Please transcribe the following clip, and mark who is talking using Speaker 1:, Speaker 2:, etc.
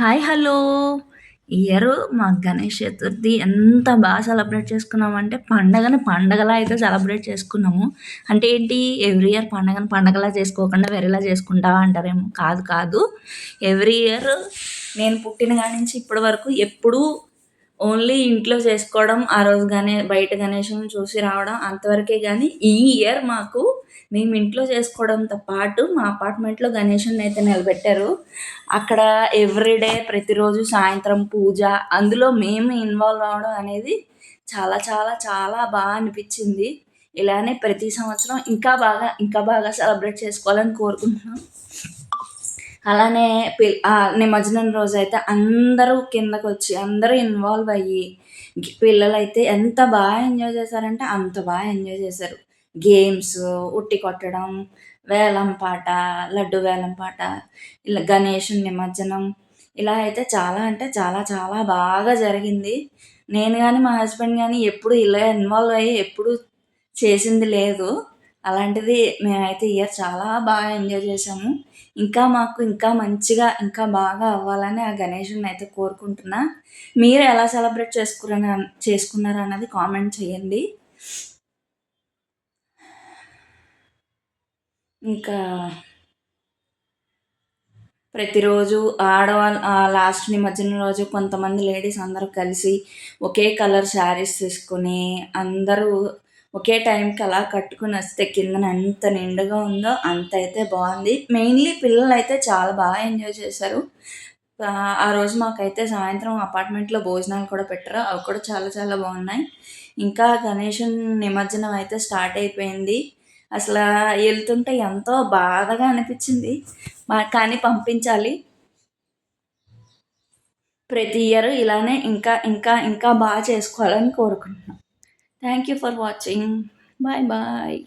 Speaker 1: Hi hello. Year మా గణేష్ చతుర్థి ఎంత బాగా సెలబ్రేట్ చేసుకున్నామంటే పండగను పండగలా అయితే సెలబ్రేట్ చేసుకున్నాము. అంటే ఏంటి? ఎవ్రీ ఇయర్ పండగని పండగలా చేసుకోకుండా వేరేలా చేసుకుంటా అంటారేమో. కాదు కాదు. ఎవ్రీ ఇయర్ నేను పుట్టిన కాడి నుంచి ఇప్పటి వరకు ఎప్పుడూ ఓన్లీ ఇంట్లో చేసుకోవడం ఆ రోజు గణే బయట గణేషుని చూసి రావడం అంతవరకే కానీ ఈ ఇయర్ మాకు మేము ఇంట్లో చేసుకోవడంతో పాటు మా అపార్ట్మెంట్లో గణేషుని అయితే నిలబెట్టారు. అక్కడ ఎవ్రీడే ప్రతిరోజు సాయంత్రం పూజ అందులో మేము ఇన్వాల్వ్ అవ్వడం అనేది చాలా చాలా చాలా బాగా అనిపించింది. ఇలానే ప్రతి సంవత్సరం ఇంకా బాగా ఇంకా బాగా సెలబ్రేట్ చేసుకోవాలని కోరుకుంటున్నాం. అలానే నిమజ్జనం రోజు అయితే అందరూ కిందకు వచ్చి అందరూ ఇన్వాల్వ్ అయ్యి పిల్లలైతే ఎంత బాగా ఎంజాయ్ చేశారంటే అంత బాగా ఎంజాయ్ చేశారు. గేమ్స్ ఉట్టి కొట్టడం వేలం పాట లడ్డు వేలం పాట ఇలా గణేష్ నిమజ్జనం ఇలా అయితే చాలా అంటే చాలా చాలా బాగా జరిగింది. నేను కానీ మా హస్బెండ్ కానీ ఎప్పుడు ఇలా ఇన్వాల్వ్ అయ్యి ఎప్పుడు చేసింది లేదు. అలాంటిది మేమైతే ఇయర్ చాలా బాగా ఎంజాయ్ చేసాము ఇంకా మాకు ఇంకా మంచిగా ఇంకా బాగా అవ్వాలని ఆ గణేషుని అయితే కోరుకుంటున్నా. మీరు ఎలా సెలబ్రేట్ చేసుకున్న చేసుకున్నారు అన్నది కామెంట్ చేయండి. ఇంకా ప్రతిరోజు ఆడవాళ్ళు లాస్ట్ నిమజ్జనం రోజు కొంతమంది లేడీస్ అందరూ కలిసి ఒకే కలర్ శారీస్ తీసుకొని అందరూ ఒకే టైంకి అలా కట్టుకుని వస్తే కిందన ఎంత నిండుగా ఉందో అంత అయితే బాగుంది. మెయిన్లీ పిల్లలు అయితే చాలా బాగా ఎంజాయ్ చేశారు. ఆ రోజు మాకైతే సాయంత్రం అపార్ట్మెంట్లో భోజనాలు కూడా పెట్టారు. అవి కూడా చాలా చాలా బాగున్నాయి. ఇంకా గణేషన్ నిమజ్జనం అయితే స్టార్ట్ అయిపోయింది. అసలు వెళ్తుంటే ఎంతో బాధగా అనిపించింది. మా కానీ పంపించాలి. ప్రతి ఇయర్ ఇలానే ఇంకా ఇంకా ఇంకా బాగా చేసుకోవాలని కోరుకుంటున్నాను thank you for watching bye bye